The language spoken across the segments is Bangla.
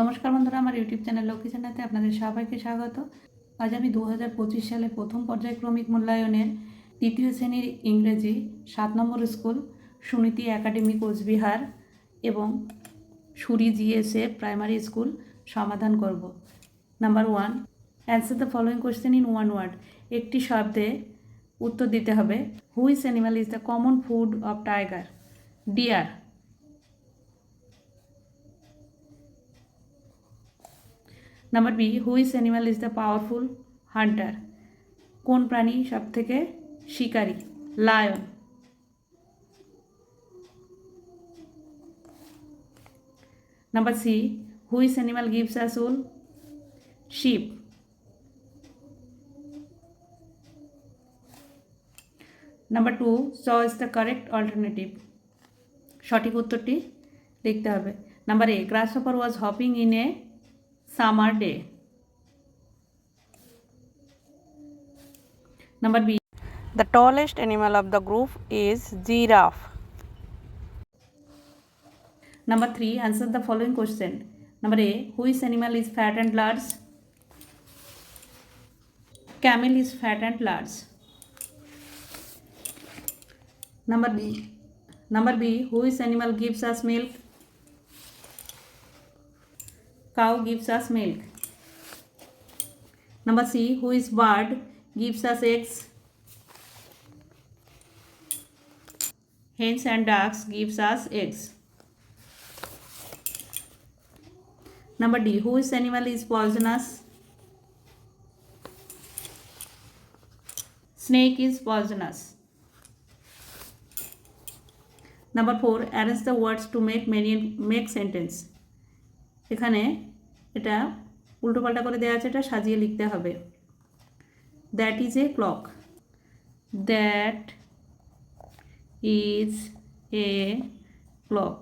নমস্কার বন্ধুরা, আমার ইউটিউব চ্যানেল লক্ষ্মী চ্যানেলতে আপনাদের সবাইকে স্বাগত। আজ আমি দু হাজার পঁচিশ সালে প্রথম পর্যায়ক্রমিক মূল্যায়নের তৃতীয় শ্রেণির ইংরেজি সাত নম্বর স্কুল সুনীতি একাডেমি কোচবিহার এবং সুরি জিএসএ প্রাইমারি স্কুল সমাধান করব। Number one, answer the following question in one word. একটি শব্দে উত্তর দিতে হবে which animal is the common food of tiger? Deer number B which animal is the powerful hunter কোন প্রাণী সব থেকে শিকারী lion number C which animal gives us wool sheep number two saw is the correct alternative সঠিক উত্তরটি লিখতে হবে। Number a grasshopper was hopping in a summer day. Number B. The tallest animal of the group is giraffe. Number 3. Answer the following question. Number A. Which animal is fat and large? Camel is fat and large. Number B. Number B. Which animal gives us milk? cow gives us milk. Number C, who is bird gives us eggs. Hens and ducks gives us eggs. Number D, whose animal is poisonous? Snake is poisonous. Number 4, arrange the words to make many make sentence. এখানে এটা উল্টোপাল্টা করে দেওয়া আছে, এটা সাজিয়ে লিখতে হবে। That is a clock that is a clock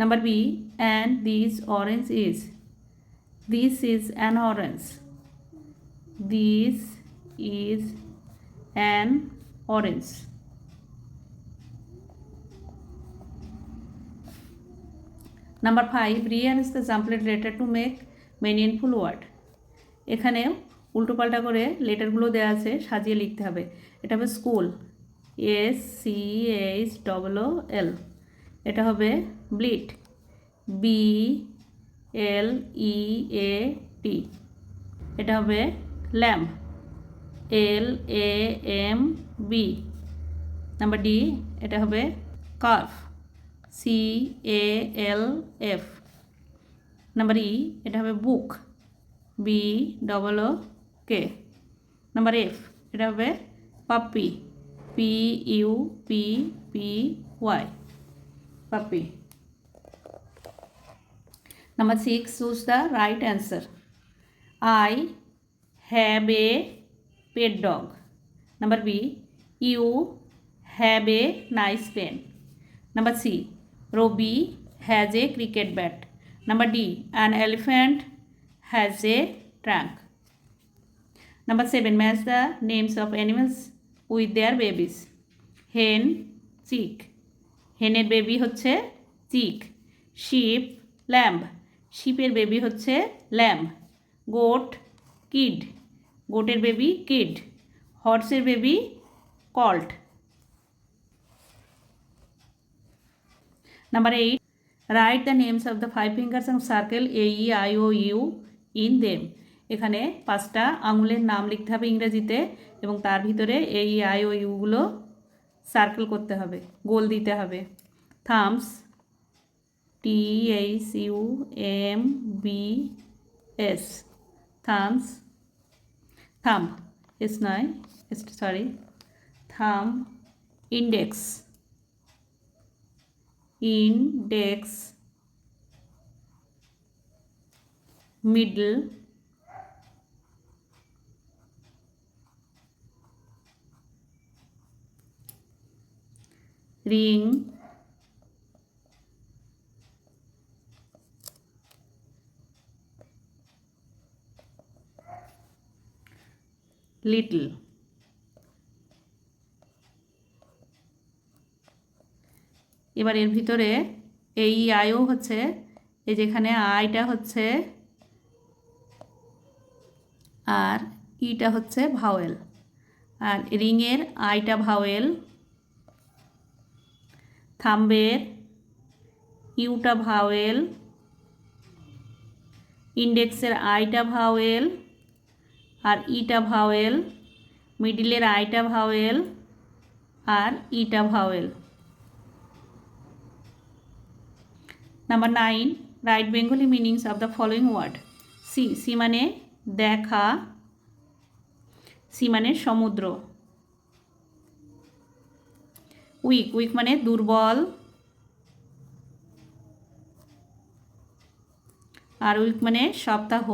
number B and this orange is this is an orange this is an orange number five rearrange the jumbled letter to make meaningful word এখানে উল্টোপাল্টা করে লেটারগুলো দেওয়া আছে, সাজিয়ে লিখতে হবে। এটা হবে school S C H double L এটা হবে ব্লিট বি এল ই এ টি এটা হবে lamb L A M B number D এটা হবে calf C A L F number E এটা হবে book B double O K number F এটা হবে puppy P U P P Y puppy number six choose the right answer I have a pet dog number B you have a nice pen number C Robbie has a cricket bat. Number D. An elephant has a trunk. Number 7. Match the names of animals with their babies. Hen, chick. হেনের বেবি হচ্ছে চিক শিপ ল্যাম্ব শিপের বেবি হচ্ছে ল্যাম্ব গোট কিড গোটের baby kid হর্সের baby colt Number 8. Write the names of the five fingers and circle A, E, I, O, U in them. এখানে পাঁচটা আঙুলের নাম লিখতে হবে ইংরেজিতে এবং তার ভিতরে এ ই আই ও ইউগুলো সার্কেল করতে হবে গোল দিতে হবে thumbs T H U M B S thumbs thumb S নয় sorry thumb index index middle ring little এবার এর ভিতরে এই আয়ও হচ্ছে, এই যেখানে আইটা হচ্ছে আর ইটা হচ্ছে ভাওয়েল। আর রিংয়ের আইটা ভাওয়েল, থাম্বের ইউটা ভাওয়েল, ইন্ডেক্সের আইটা ভাওয়েল, আর ইটা ভাওয়েল, মিডিলের আইটা ভাওয়েল, আর ইটা vowel. Number nine write Bengali meanings of the following word see see মানে দেখা সি মানে সমুদ্র উইক উইক মানে দুর্বল. আর উইক মানে সপ্তাহ।